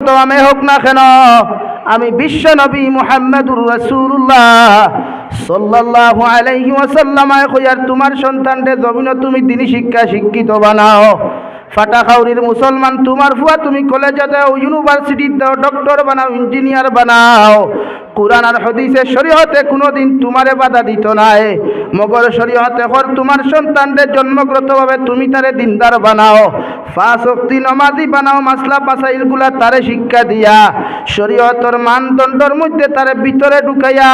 আমি হোক না কেন, আমি বিশ্ব নবী মুহাম্মদুর রাসূলুল্লাহ সাল্লাল্লাহু আলাইহি ওয়াসাল্লাম কইয়ার তোমার সন্তানরে জমিন তুমি দিনী শিক্ষা শিক্ষিত বানাও। ফাটাখাউরির মুসলমান, তোমার ফুয়া তুমি কলেজে দাও ইউনিভার্সিটি দাও ডক্টর বানাও ইঞ্জিনিয়ার বানাও। কোরআন আর হদিসে শরীয়তে কোনোদিন তোমারে বাধা দিত নাই। মগর শরীয়তে হর তোমার সন্তানদের জন্মগতভাবে তুমি তারে দিনদার বানাও। শক্তি নমাজি বানাও, মাসলা পাসাইলগুলা তারে শিক্ষা দিয়া। শরীয়তর মানদণ্ডর মধ্যে তারে ভিতরে ঢুকাইয়া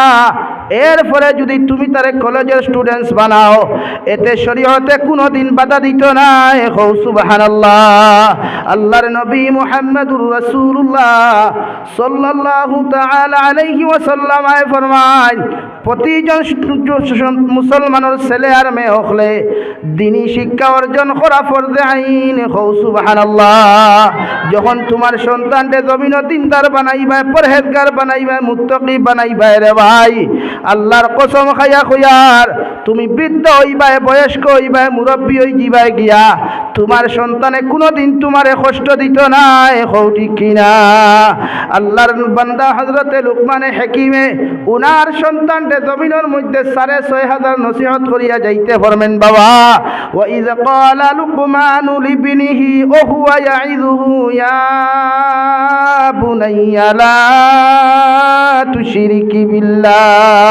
এর ফলে যদি তুমি তারে কলেজের স্টুডেন্টস বানাও, এতে শরীয়তে কোনোদিন বাধা দিত নাই। হৌ সুবহানাল্লাহ। আল্লাহর নবী মুহাম্মদুর রাসূলুল্লাহ সাল্লাল্লাহু তাআলা আলাইহি ওয়াসাল্লাম ফরমায়, প্রতিজন মুসলমানের ছেলে আর মেয়ে হকলে দিনই শিক্ষা অর্জন করা ফর্দে আইন হৌ সুবহানাল্লাহ। যখন তোমার সন্তানটা জমিন দিনদার বানাইবায়, পরহেজগার বানাইবায়, মুত্তকি বানাইবায় রে ভাই আল্লাহর কসম খাইয়া খুয়ার তুমি বৃদ্ধ হইবাই বয়স্ক হইবাই মুরব্বী হই যাবাই গিয়া তোমার সন্তানে কোনোদিন তোমারে কষ্ট দিত না হৌ ঠিক কিনা আল্লাহর বান্দা হজরতে লুকমানে হেকিমে উনার সন্তানকে জমিনের মধ্যে সাড়ে ছয় হাজার নসিহত করিয়া যাইতে পারবেন বাবা وإذ قال لقمان لابنه وهو يعظه يا بني لا تشرك بالله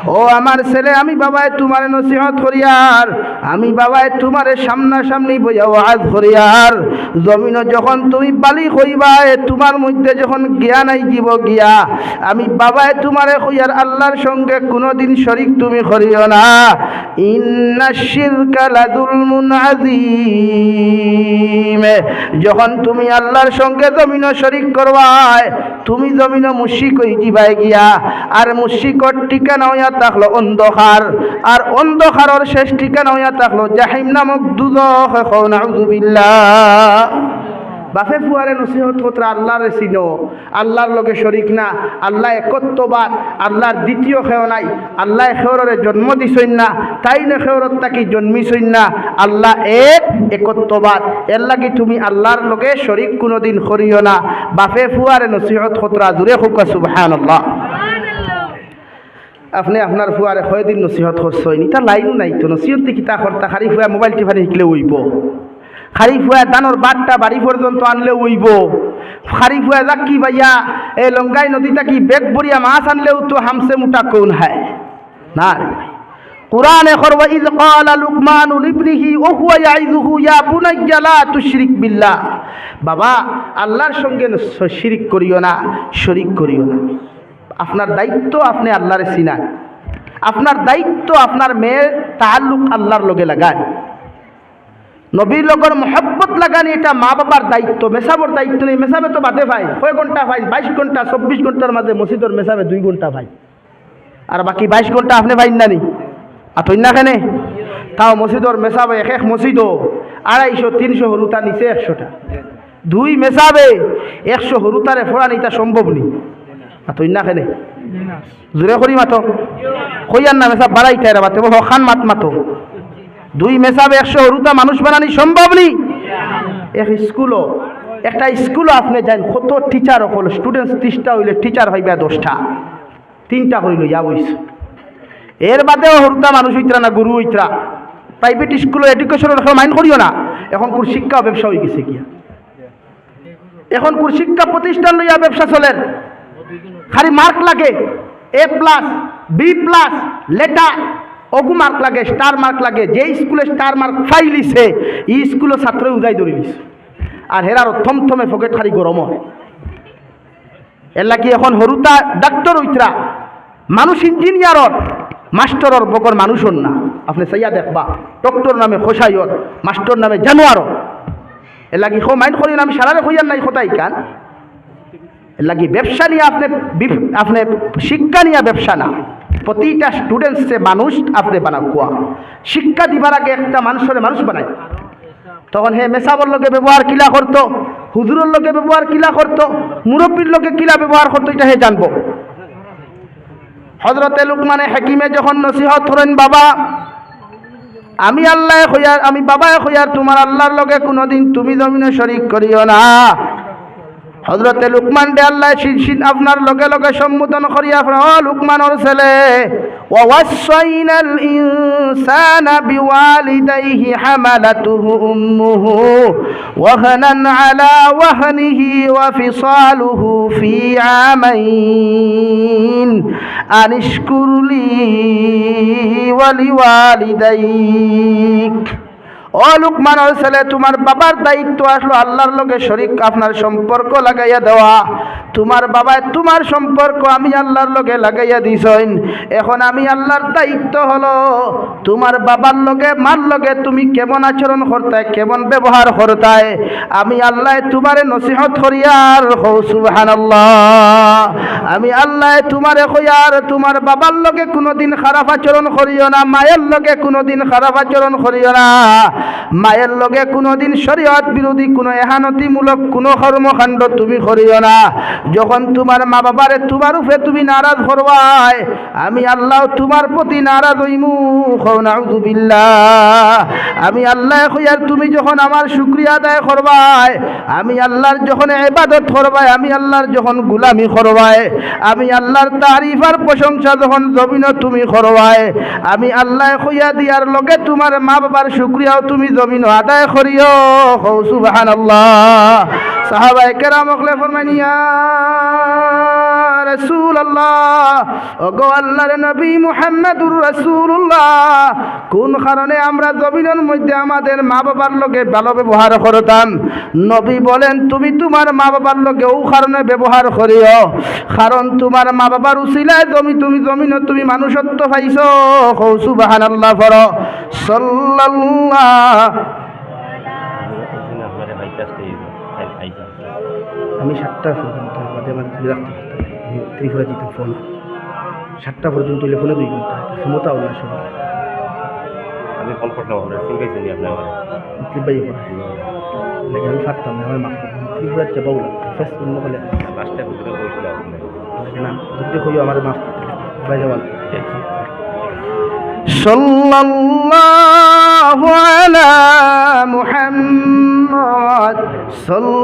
ও আমার ছেলে, আমি বাবায় তোমার নসিহত করিয়ার আমি বাবায় তোমার সামনাসামনি বইয়া ওয়াজ করিয়ার জমিন যখন তুমি বালি কইবা তোমার মধ্যে যখন জ্ঞান আই দিব গিয়া, আমি বাবায় তোমারে কইয়ার আল্লাহর সঙ্গে কোনোদিন শরিক তুমি করিও না। ইন্না শিরকা লাযুলমুন আযীম। যখন তুমি আল্লাহর সঙ্গে জমিন শরিক করবাই তুমি জমিন মুশিক হই গিয়া। আর মুশিকর ঠিকানা হইয়া থাকল অন্ধকার। আর অন্ধকারের শেষ ঠিকানা হইয়া থাকল জাহিম নামক দুদখ নাউযুবিল্লাহ বাফে ফুয়ারে নসিহত কত্রা আল্লাহরে চিনো আল্লাহর লগে শরিক না, আল্লাহ একত্ববাদ, আল্লাহর দ্বিতীয় খেও নাই, আল্লাহ খেওরে জন্ম দিছইন না, তাই না খেওরত তাকি জন্মিছইন না। আল্লাহ এক একত্ববাদ। এর লাগি তুমি আল্লাহর লগে শরিক কোনোদিন করিও না। বাফে ফুয়ারে নসিহত কত্রা জুড়ে খুকা সুবহানাল্লাহ। আপনি আপনার ফুয়ারে কয়দিন নসিহত করছইন এটা লাইনও নাই তো, নসিহত কিতা কর্তা খারি ফুয়া মোবাইল টিফানি শিখলে উইব। খারি ফুয়া দানোর বাটটা বাড়ি পর্যন্ত আনলে উইব। খারি ফুয়া যাক কি ভাইয়া, এই লঙ্গাই নদীটা কি বেগ বরিয়া মাছ আনলেও তো হামসে মুটা কোন হয়? না করবা ইজ ক্বালা লুকমানু লিবনিহি ওয়া হুয়া ইয়াইযুহু, ইয়া বুনাইয়া লা তুশরিক বিল্লাহ। বাবা, আল্লাহর সঙ্গে শিরিক করিও না, শরিক করিও না। আপনার দায়িত্ব আপনি আল্লাহরে চিনান আপনার দায়িত্ব আপনার মেয়ের তাল্লুক আল্লাহর লগে লাগান নবীর লগর মহব্বত লাগানি এটা মা বাবার দায়িত্ব। মেসাবর দায়িত্ব নেই। মেসাবে তো বাদে ভাই। কয় ঘণ্টা ভাই? বাইশ ঘণ্টা, চব্বিশ ঘণ্টার মাঝে মসজিদর মেসাবে দুই ঘণ্টা ভাই। আর বাকি বাইশ ঘণ্টা আপনি ভাই নানি আর তৈ না কেনে? তাও মসজিদর মেসাবে এক এক মসজিদও। আড়াইশো, তিনশো হরুতা নিচে একশোটা। দুই মেসাবে একশো হরুতারে ফোড়ানি তা সম্ভব নি। আর তৈ না কেনে জোরে করি মাতো। কইয়ার না মেসা বাড়াইতে রে মাতে হখান মাত মাতো। দুই মেসাবে একশো হরুতা মানুষ বানানি সম্ভব নি? এক স্কুলও একটা স্কুলও আপনি যান কত টিচার হল স্টুডেন্টস ত্রিশটা হইলে টিচার হইবা দশটা। তিনটা হইল ইয়া বইস এর বাদেও হরুতা মানুষ হইতরা না গুরু হইতরা প্রাইভেট স্কুলে এডুকেশনের কথা মাইন্ড করিও না। এখন কোন শিক্ষা ব্যবসা হয়ে গেছে গিয়া এখন কোন শিক্ষা প্রতিষ্ঠান লইয়া ব্যবসা চলেন। খালি মার্ক লাগে A plus B plus letter অগু mark লাগে স্টার মার্ক লাগে, যে স্কুলে স্টার মার্ক ফাইলিছে, ই স্কুলের ছাত্র উদাই ধরিলিস আর হেরার থমথমে ফকেট খালি গরম হয় এর লাগি এখন হরুতা ডাক্তার উইতরা, মানুষ ইঞ্জিনিয়ারর মাস্টরর বকর মানুষর না। আপনি সাইয়া দেখবা ডক্টর নামে খোসাইয়র মাস্টর নামে জানোয়ারর এর লাগি খো মাইন্ড করি আমি সারারে হইয়ার নাই খোতাই কান লাগি ব্যবসা নিয়ে আপনি আপনি শিক্ষা নিয়ে ব্যবসা না। প্রতিটা স্টুডেন্টসে মানুষ আপনি বানাও কোয়া। শিক্ষা দিবার আগে একটা মানুষের মানুষ বানায় তখন হে মেসাবর লোকে ব্যবহার কিলা করতো, হুজুরের লোকে ব্যবহার কিলা করতো, মুরব্বীর লোকে কিলা ব্যবহার করতো, এটা হে জানব। হজরতে লুকমানে হাকিমে যখন নসিহত করেন, বাবা, আমি আল্লাহ হইয়ার আমি বাবায় হইয়ার, তোমার আল্লাহর লগে কোনোদিন তুমি জমিনে শরিক করিও না। হজরতে লুকমান দে আল্লাহ শিরশিন আপনার লগে লগে সম্বোধন করিয়া ও লুকমানর ছেলে ওয়াসাইনাল ইনসানা বিওয়ালিদাইহি হামালাতুহু উম্মুহু ওয়াহনান আলা ওয়াহনিহি ওয়া ফিসালুহু ফি আমাইন, আনিশকুরলি ওয়ালিওয়ালিদাইক। ও লুকমানের ছেলে তোমার বাবার দায়িত্ব আসলো আল্লাহর লগে শরিক, আপনার সম্পর্ক লাগাইয়া দেওয়া। তোমার বাবায় তোমার সম্পর্ক আমি আল্লাহর লগে লাগাইয়া দিছইন এখন আমি আল্লাহর দায়িত্ব হলো, তোমার বাবার লগে, মার লগে তুমি কেমন আচরণ করতায়, কেমন ব্যবহার করতায়, আমি আল্লাহ তোমারে নসিহত করিয়ার সুবহানাল্লাহ। আমি আল্লাহ তোমারে কইয়ার তোমার বাবার লগে কোনোদিন খারাপ আচরণ করিও না, মায়ের লগে কোনোদিন খারাপ আচরণ করিও না। মায়ের লগে কোনোদিন শরীয়ত বিরোধী, কোনো এহানতিমূলক, কোনো কর্মকাণ্ড তুমি করিও না। যখন তোমার মা বাবারে তোমার উপরে তুমি নারাজ করবাই আমি আল্লাহ তোমার প্রতি নারাজ হইমু বিল্লাহ। আমি আল্লাহ কইয়ার তুমি যখন আমার শুক্রিয়া আদায় করবাই আমি আল্লাহর যখন এবাদত করবাই আমি আল্লাহর যখন গুলামি করবাই আমি আল্লাহর তারিফ আর প্রশংসা যখন জমিন তুমি করবাই আমি আল্লাহ কইয়া দিয়ার লগে তোমার মা বাবার শুক্রিয়াও তুমি জমিন আদায় করিও। হৌ সুবহানাল্লাহ। সাহাবায়ে কেরাম অকলে ফরমানিয়া রসুল আল্লাহ ওগো আল্লাহর নবী মুহাম্মদুর রাসূলুল্লাহ, কোন কারণে আমরা জমিনের মধ্যে আমাদের মা বাবার লগে ভালো ব্যবহার করতাম? নবী বলেন, তুমি তোমার মা বাবার লগে ও কারণে ব্যবহার করিও, কারণ তোমার মা বাবার উসিলায় জমি, তুমি জমিন তুমি মানুষত্ব পাইছো। হৌ সুবহানাল্লাহ ফর সাল্লাল্লাহ আমি সাতটা পর্যন্ত বাদে আমার ধরে রাখতে পারতাম আমি ত্রিপুরা দিতাম ফোন সাতটা পর্যন্ত হইলে ফোনে দুই ঘন্টা ক্ষমতাও না সব আমি ফোন করলাম আপনার সিম পাইছেন আপনি আমার ত্রিবাই করা লাগে আমি পারতাম না আমার মাফ করবেন ত্রিপুরার চেয়ে বাউলা ফেস অন্য বলে লাস্টে ভিতরে বলছিল আপনার লাগে না যদি হইও আমার মাফ করতে বাইরে বল صلى الله على محمد صلى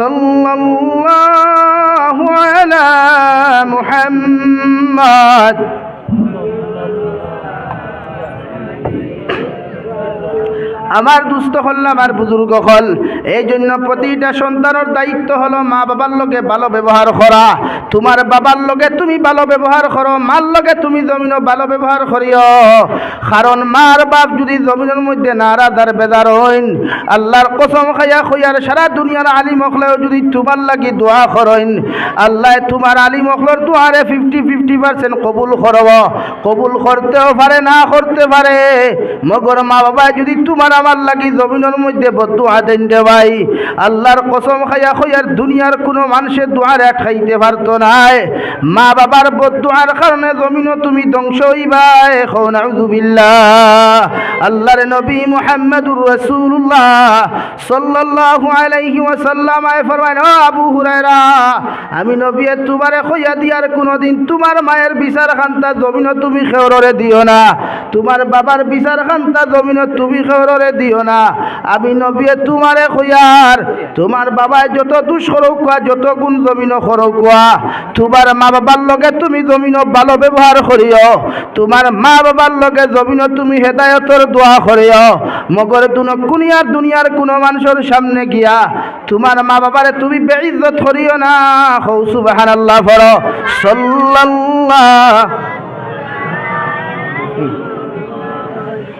صلى الله على محمد. আমার দুস্থ হল আমার বুজুর্গ হল। এই জন্য প্রতিটা সন্তানের দায়িত্ব হলো মা বাবার লগে ভালো ব্যবহার করা। তোমার বাবার লগে তুমি ভালো ব্যবহার করো, মার লগে তুমি জমিনও ভালো ব্যবহার করিও। কারণ মার বাপ যদি জমিনের মধ্যে নারাদার বেদার হইন, আল্লাহর কসম খাইয়া খইয়ার সারা দুনিয়ার আলিম মখলেও যদি তোমার লাগি দোয়া করইন আল্লাহ তোমার আলিম মখলর দোয়ারে ফিফটি ফিফটি পার্সেন্ট কবুল করব। কবুল করতেও পারে, না করতে পারে, মগর মা বাবা যদি তোমার আমার লাগি জমিনের মধ্যে বদুয়া দেন দে ভাই। আল্লাহর কসম খাইয়া খইয়ার দুনিয়ার কোনো মানুষের দোয়ারে খাইতে পারতো নাই মা বাবার বদুয়ার কারণে জমিনও তুমি ধ্বংস হইবাই বিল্লাহ। আল্লাহর নবী মুহাম্মদুর রাসূলুল্লাহ সাল্লাল্লাহু আলাইহি ওয়াসাল্লাম আয় ফরমায়, ও আবু হুরায়রা, আমি নবী তোমারে কইয়া দিয়ার কোনোদিন তোমার মায়ের বিচার খান্তা জমিন তুমি খেওররে দিও না। তোমার বাবার বিচার খান্তা জমিন তুমি খেওররে দিও না। আমি নবী তোমারে কইয়ার তোমার বাবায় যত দুষ করৌকা যত গুণ জমিন করৌকা তোমার মা বাবার লগে তুমি জমিন ভালো ব্যবহার করিও। তোমার মা বাবার লগে জমিন তুমি হেদায়তর দোয়া করিও। মগর তুন কুনিয়ার দুনিয়ার কোনো মানুষের সামনে গিয়া তোমার মা বাবারে তুমি বেইজ্জত করিও না। হৌ সুবহানাল্লাহ ফর সাল্লাল্লাহ।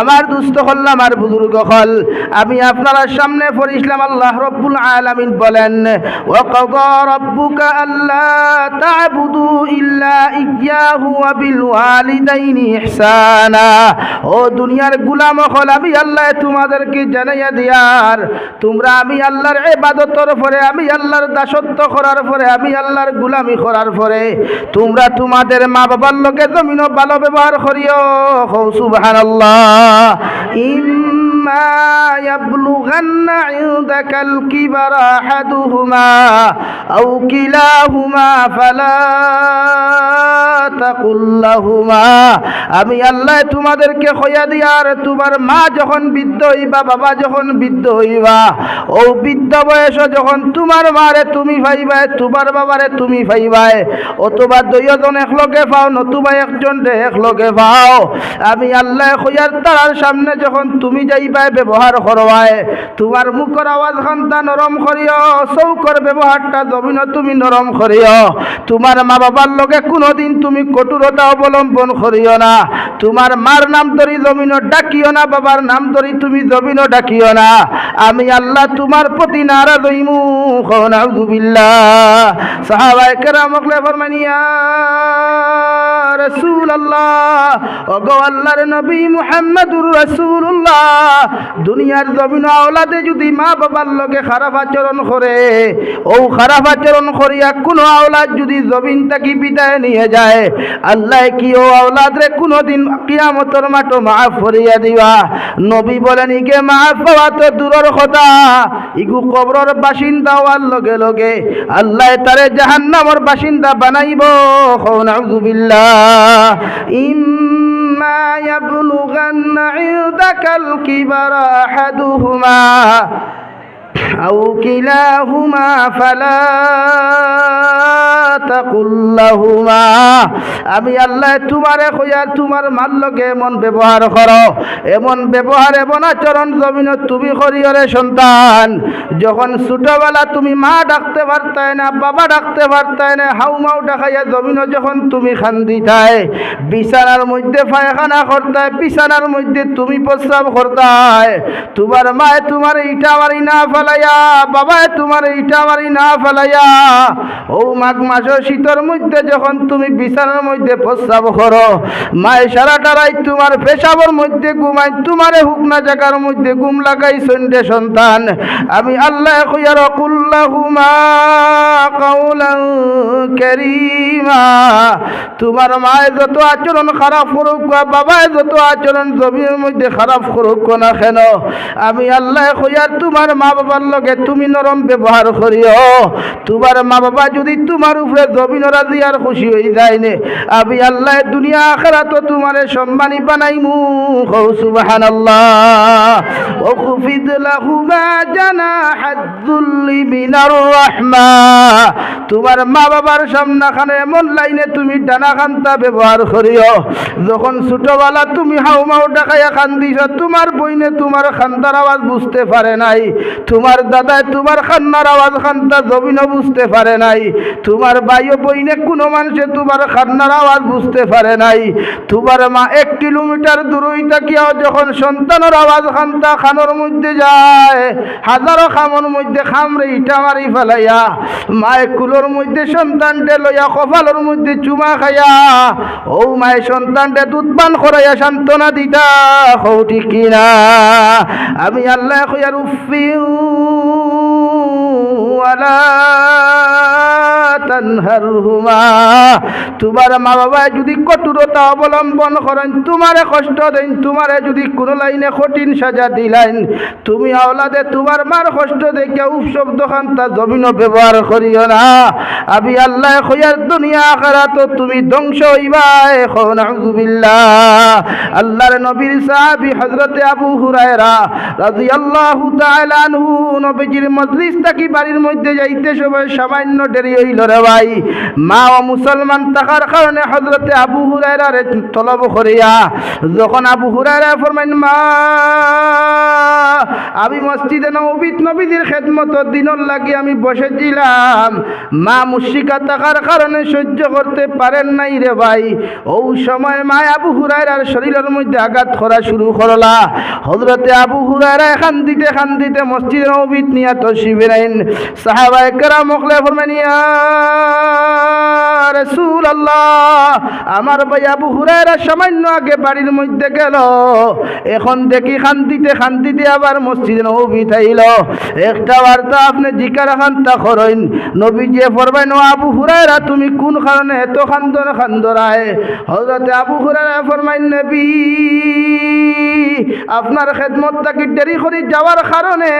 আমার দুস্থ হল আমার বুজুর্গ হল। আমি আপনারা সামনে পড়িছিলাম আল্লাহ রব্বুল আলামিন বলেন আল্লা তা'বুদু ইল্লা ইয়্যাহু ওয়া বিল ওয়ালিদাইনি ইহসানা। ও দুনিয়ার গোলাম হল, আমি আল্লাহ তোমাদেরকে জানাইয়া দিয়ার। তোমরা আমি আল্লাহর ইবাদতর পরে, আমি আল্লাহর দাসত্ব করার পরে, আমি আল্লাহর গোলামি করার পরে, তোমরা তোমাদের মা বাবার লোকে জমিনও ভালো ব্যবহার করিও। হৌ সুবহানাল্লাহ। ইম্মা إما يبلغن عندك الكبر أحدهما أو كلاهما فلا تقل لهما আমি আল্লাহ তোমাদেরকে খয়া দিয়ার তোমার মা যখন বৃদ্ধ হইবা বাবা যখন বৃদ্ধ হইবা ও বৃদ্ধ বয়স যখন তোমার মারে তুমি ভাইবাই তোমার বাবারে তুমি ভাইবাই অথবা দুইজন একলগে পাও নতুবা একজন একলগে পাও আমি আল্লাহ খয়ার তারার সামনে যখন তুমি যাইবাই ব্যবহার করবাই তোমার মুখর আওয়াজ খান্তা নরম করিও, চৌকর ব্যবহারটা জমিন তুমি নরম করিও। তোমার মা বাবার লগে কোনোদিন তুমি কঠোরতা অবলম্বন করিও না। তোমার মার নাম ধরি জমিন ডাকিও না, বাবার নাম ধরি তুমি জমিন ডাকিও না। আমি আল্লাহ তোমার প্রতি নারাজ হইমু নাউযুবিল্লাহ সাহাবায়ে কেরাম মকলে ফরমানিয়া রসুল আল্লাহ ওগো আল্লাহর নবী মুহাম্মদুর রাসূলুল্লাহ দুনিয়ার জমিন আওলাদে যদি মা বাবার লগে খারাপ আচরণ করে, ও খারাপ আচরণ করিয়া কোনো আওলাদ যদি জমিন তাকি বিদায় নিয়ে যায়, আল্লাহ কি ও আওলাদ রে কোনোদিন কিয়ামতর মাটো মাফ করিয়া দিবা? নবী বলেন ইকে মাফ পাওয়া তো দূরের কথা। ইগু কবরর বাসিন্দা হওয়ার লগে লগে আল্লাহ তারে জাহান্নামর বাসিন্দা বানাইব। নাউযুবিল্লাহ إما يبلغن عندك الكبر أحدهما أو كلاهما فلا আমি আল্লাহ তোমারে কইয়া তোমার মাল্যকে এমন ব্যবহার করো। এমন ব্যবহার, এমন আচরণ জমিন তুমি করিয়রে সন্তান। যখন ছোটবেলা তুমি মা ডাকতে পারতাই না, বাবা ডাকতে পারতাই না, হাউমাউ ডাকাইয়া জমিন যখন তুমি খান্দি খান্দিতাই বিছানার মধ্যে পায়খানা করতায়, বিছানার মধ্যে তুমি প্রস্রাব করতায়, তোমার মায়ে তোমার ইটা মারি না ফেলাইয়া, বাবায় তোমার ইটা মারি না ফেলাইয়া, ও মাঘ মাসের শীতের মধ্যে যখন তুমি বিছানার মধ্যে প্রস্রাব করো মায়ে সারাটা রাত তোমার পেশাবর মধ্যে ঘুমাই তোমারে হুকনা জায়গার মধ্যে ঘুম লাগাই সন্ধ্যে সন্তান। আমি আল্লাহ কইয়ার কুল্লাহুমা তোমার মায়ের যত আচরণ খারাপ করুক বাবায় যত আচরণ জমির মধ্যে খারাপ করুক না কেন, আমি আল্লাহ কইয়ার তোমার মা বাবার লগে তুমি নরম ব্যবহার করিও। তোমার মা বাবা যদি তোমার উপরে জমিন রাজি আর খুশি হয়ে যায় নে আমি আল্লাহ দুনিয়া আখেরা তো তোমারে সম্মানী বানাইমু। হৌ তোমার মা বাবার সামনাখানে এমন লাইনে তুমি ডানা খান্তা ব্যবহার করিও। যখন ছোটবেলা তুমি হাউ মাউ ডাকাইয়া খান্দিছ তোমার বইনে তোমার খান্দার আওয়াজ বুঝতে পারে নাই। তোমার দাদায় তোমার খান্নার আওয়াজ খান্তা জমিনও বুঝতে পারে নাই। তোমার বাইও বইনে কোনো মানুষে তোমার খান্নার আওয়াজ বুঝতে পারে নাই। তোমার মা এক কিলোমিটার দূরই তাকিয়াও যখন সন্তানের আওয়াজ খান্তা খানোর মধ্যে যায়, হাজারো খামর মধ্যে খামরে ইটা মারি ফেলাইয়া, মায়ে কুলোর মধ্যে সন্তানটে লইয়া কপালের মধ্যে চুমা খাইয়া, ও মায়ে সন্তানটে দুধ পান করাইয়া সান্ত্বনা দিতা হৌ কিনা আমি আল্লাহ কইয়ার উফি ওয়ালা তোমার মা বাবা যদি কঠোরতা অবলম্বন করেন, তোমারে কষ্ট দেন, তোমারে যদি কোনো লাইনে কঠিন সাজা দিলেন, তুমি আওলাদে তোমার মার কষ্ট দেখে উপশব্দ খান্তা জমিন ব্যবহার করিও না। আমি আল্লাহ খয়ার দুনিয়া আখারা তো তুমি ধ্বংস আল্লাহর নবীর সাহাবী হযরতে আবু হুরায়রা রাদিয়াল্লাহু তাআলা নবীজির মজলিস থাকি বাড়ির মধ্যে যাইতে সময় সামান্য দেরি হইল রে মা ও মুসলমান থাকার কারণে হজরতে আবু হুরায়রা রে তলব করিয়া যখন আবু হুরায়রা ফরমাইন, মা, আমি মসজিদে নবীত নবীদের খেদমত দিনর লাগি আমি বসেছিলাম। মা মুশিকা থাকার কারণে সহ্য করতে পারেন নাই রে ভাই। ও সময় মা আবু হুরায়রার শরীরের মধ্যে আঘাত করা শুরু করলা। হজরতে আবু হুরায়রা এখান দিতে খান দিতে মসজিদ নবীত নিয়া তো শিবেরাইন সাহাবায়ে কেরাম মখলে ফরমানিয়া রসুল আল্লাহ আমার ভাই আবু সামান্য আগে বাড়ির মধ্যে গেল। এখন দেখি শান্তিতে শান্তিতে আবার মসজিদে নবী থাইল। একটা বার্তা আপনি জিকার খান্তা করেন। নবী যে ও আবু হুরায়রা, তুমি কোন কারণে এত খান্দন খান্দরায়? হজরতে আবু হুরায়রা ফরমাইন, নবী আপনার খেদমত তাকে দেরি করে যাওয়ার কারণে,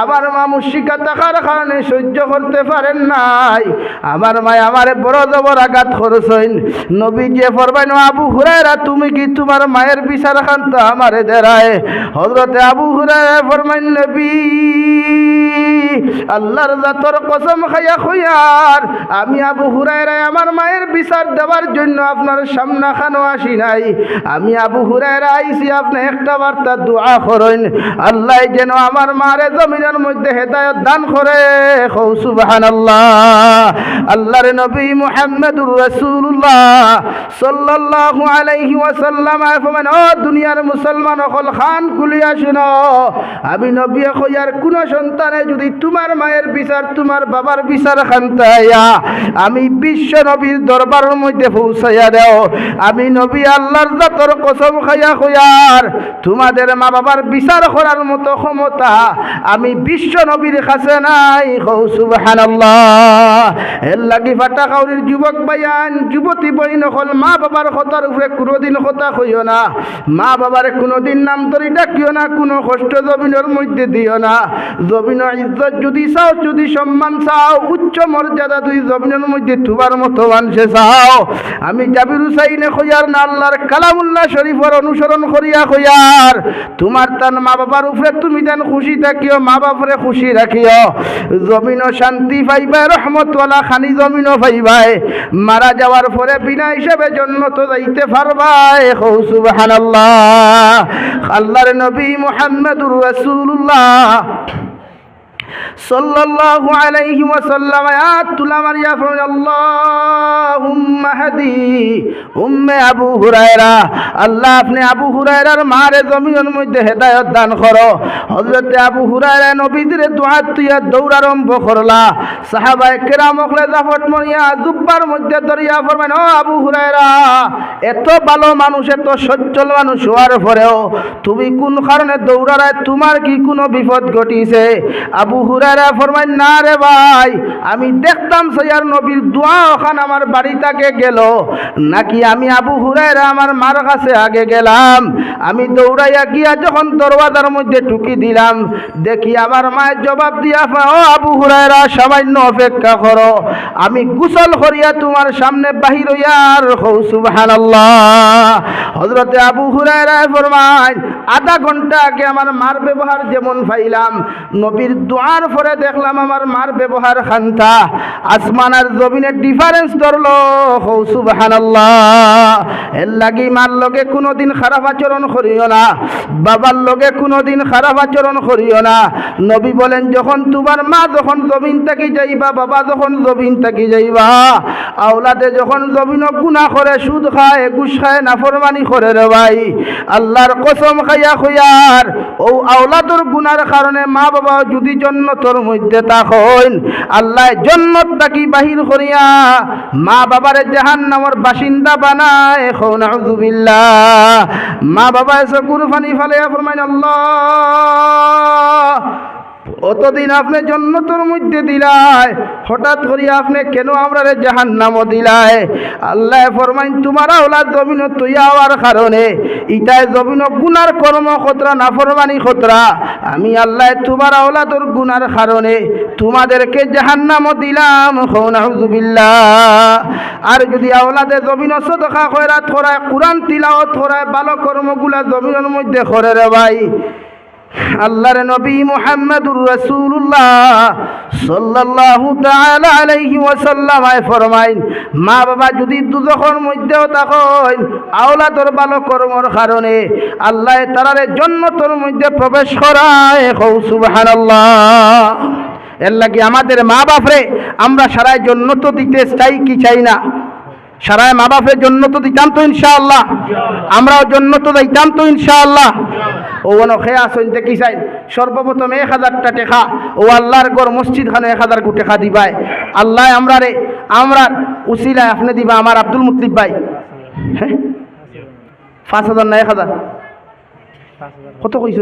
আমার মা মুশিকা থাকার কারণে সহ্য করতে পারেন নাই। আমার মায় আমার বড় জবর আঘাত করছেন। নবী যে ও আবু হুরায়রা, তুমি কি তোমার মায়ের বিচার খান তো আমারে দেরায়? হজরতে আবু হুরায়রা ফরমাইন, নবী আল্লাহর জাতর কসম খাইয়া খুইয়ার। আমি আবু হুরায়রা আমার মায়ের বিচার দেওয়ার জন্য আপনার সামনা খানো আসি নাই। আমি আবু হুরায়রা আইছি, আপনি একটা বার্তা দোয়া করেন। আল্লাহ যেন আমার মারে জমিনের মধ্যে হেদায়ত দান করে। হৌ সুবহানাল্লাহ। আল্লাহর নবী মুহাম্মদুর রাসূলুল্লাহ সাল্লাল্লাহু আলাইহি ওয়াসাল্লাম ফরমান ও দুনিয়ার মুসলমান, অকল খান কুলিয়া শুনো। আমি নবী কইয়ার কোন সন্তানে যদি তোমার মায়ের বিচার, তোমার বাবার বিচার খান্তাইয়া আমি বিশ্ব নবীর দরবারের মধ্যে পৌঁছাইয়া দেও। আমি নবী আল্লাহর জাতর কসম খাইয়া কইয়ার তোমাদের মা বাবার বিচার করার মতো ক্ষমতা আমি বিশ্ব নবীর কাছে নাই। হৌ সুবহানাল্লাহ। এর লাগি ফাটা কাউরির যুবক বায়ান, যুবতী বই নকল মা বাবার কথার উপরে কোনোদিন কথা কইও না। মা বাবার কোনোদিন নাম ধরি ডাকিও না, কোনো কষ্ট জমিনের মধ্যে দিও না। জমিন ইজ্জত যদি চাও, যদি সম্মান চাও, উচ্চ মর্যাদা তুই জমিনের মধ্যে তুবার মতো মানুষে চাও। আমি জাবির হুসাইনে খইয়ার না, আল্লাহর কালামুল্লাহ শরীফর অনুসরণ করিয়া খইয়ার তোমার তান মা বাবার উপরে তুমি তেন খুশি থাকিও মা বাপরে খুশি রাখিও। জমিন শান্তি পাইবা, রহমতওয়ালা খানি জমিনও পাইবাই মারা যাওয়ার পরে বিনা হিসেবে জন্য তো যাইতে পারবাই হৌ সুবহানাল্লাহ। আল্লাহর নবী মুহাম্মদুর রাসূলুল্লাহ। সাল্লাল্লাহু আলাইহি ওয়াসাল্লাম আয়াত তুলা মারিয়া ফরমান আল্লাহুম্মা হাদি উম্মে আবু হুরায়রা, আল্লাহ আপনি আবু হুরায়রার মারে মধ্যে হেদায়েত দান করো। হযরতে আবু হুরায়রা নবীদের দোয়া তুইয়া দৌড় আরম্ভ করলা। সাহাবায়ে কেরাম ওখলে জাফট মরিয়া জুব্বার মধ্যে দরিয়া ফরমান ও আবু হুরায়রা, এত ভালো মানুষ, এত সচ্ছল মানুষ হওয়ার পরেও তুমি কোন কারণে দৌড়ারায়, তোমার কি কোনো বিপদ ঘটিছে? আবু হুরারা ফরমাই না রে ভাই, আমি দেখতাম সৈয়ার নবীর দোয়া ওখান আমার বাড়ি থেকে গেল। নাকি আমি আবু হুরায়রা আমার মার কাছে আগে গেলাম? আমি দৌড়াইয়া গিয়া যখন দরওয়াজার মধ্যে টুকি দিলাম, দেখি আমার মায়ের জবাব দিয়া ও আবু হুরায়রা সামান্য অপেক্ষা করো। আমি গুসল করিয়া তোমার সামনে বাহির হইয়ার হৌ হজরতে আবু হুরায়রা ফরমায়, আধা ঘণ্টা আগে আমার মার ব্যবহার যেমন পাইলাম, নবীর দোয়ার পরে দেখলাম আমার মার ব্যবহার খান্তা। আসমান আর জমিনের ডিফারেন্স ধরলো। সুবহানাল্লাহ। এর লাগি মার লগে কোনোদিন খারাপ আচরণ করিও না। বাবার লগে কোনোদিন খারাপ আচরণ করিও না। নবী বলেন, যখন তোমার মা যখন জমিন থাকি যাইবা, বাবা যখন জমিন থাকি যাইবা, আওলাদে যখন জমিন গুণা করে, সুদ খায়, ঘুষ খায়, নাফরমানি করে রে ভাই, আল্লাহর কসম খাইয়া খুয়ার ও আওলাদর গুনার কারণে মা বাবা যদি জন্নতর মধ্যে তা হইল আল্লাহ জন্নত তাকি বাহির করিয়া মা বাবারে জাহান নামর বাসিন্দা বানায়। এখন আউযুবিল্লাহ। মা বাবা এসে কুরবানি ফালে ফরমাইন, আল্লাহ অতদিন আপনি জন্নতর মধ্যে দিলায় হঠাৎ করিয়া আপনি কেন আমরা জাহান নামও দিলায় আল্লাহ ফরমাইন, তোমার আওলাদ জমিন তৈয়া হওয়ার কারণে। ইটায় জমিন গুনার কর্ম খতরা, নাফরমানি খতরা। আমি আল্লাহ তোমার আওলাদর গুনার কারণে তোমাদেরকে জাহান নামও দিলাম হৌনাহুজুবিল্লাহ আর যদি আওলাদে জমিন সদকা খয়রাত করায়, কোরআন তিলাওয়াত করায়, ভালো কর্মগুলা জমিনের মধ্যে করে রে ভাই। আল্লাহর নবী মুহাম্মদুর রাসূলুল্লাহ সাল্লাল্লাহু তাআলা আলাইহি ওয়াসাল্লাম আয় ফরমাইন, মা বাবা যদি দুজখের মধ্যেও থাকেন, আওলাদর ভালো কর্মর কারণে আল্লাহ তারারে জন্নতর মধ্যে প্রবেশ করায়। হৌ সুবহানাল্লাহ। এর লাগি আমাদের মা বাপরে আমরা সারাই জন্নত দিতে চাই কি চাই না? সারায় মা বাপের জন্য তো দিতাম তো ইনশাআল্লাহ। আমরাও জন্য তো দিতাম তো ইনশাআল্লাহ। ও অন খেয়া সইতে কি চাই সর্বপ্রথম এক হাজারটা টেকা ও আল্লাহর গড় মসজিদ খানে এক হাজার টেকা দিবাই। আল্লাহ আমরা রে, আমরা উসিলায় আপনি দিবা আমার আব্দুল মুতলিব ভাই। হ্যাঁ পাঁচ হাজার না এক হাজার? কত কইছ?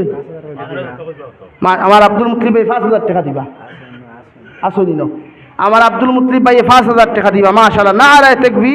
আমার আব্দুল মুতলিব ভাই পাঁচ হাজার টাকা দিবা। আসনি ন আমার আব্দুল মুতলিব ভাই পাঁচ হাজার টাকা দিবা মাশাল্লাহ না আর তেকবি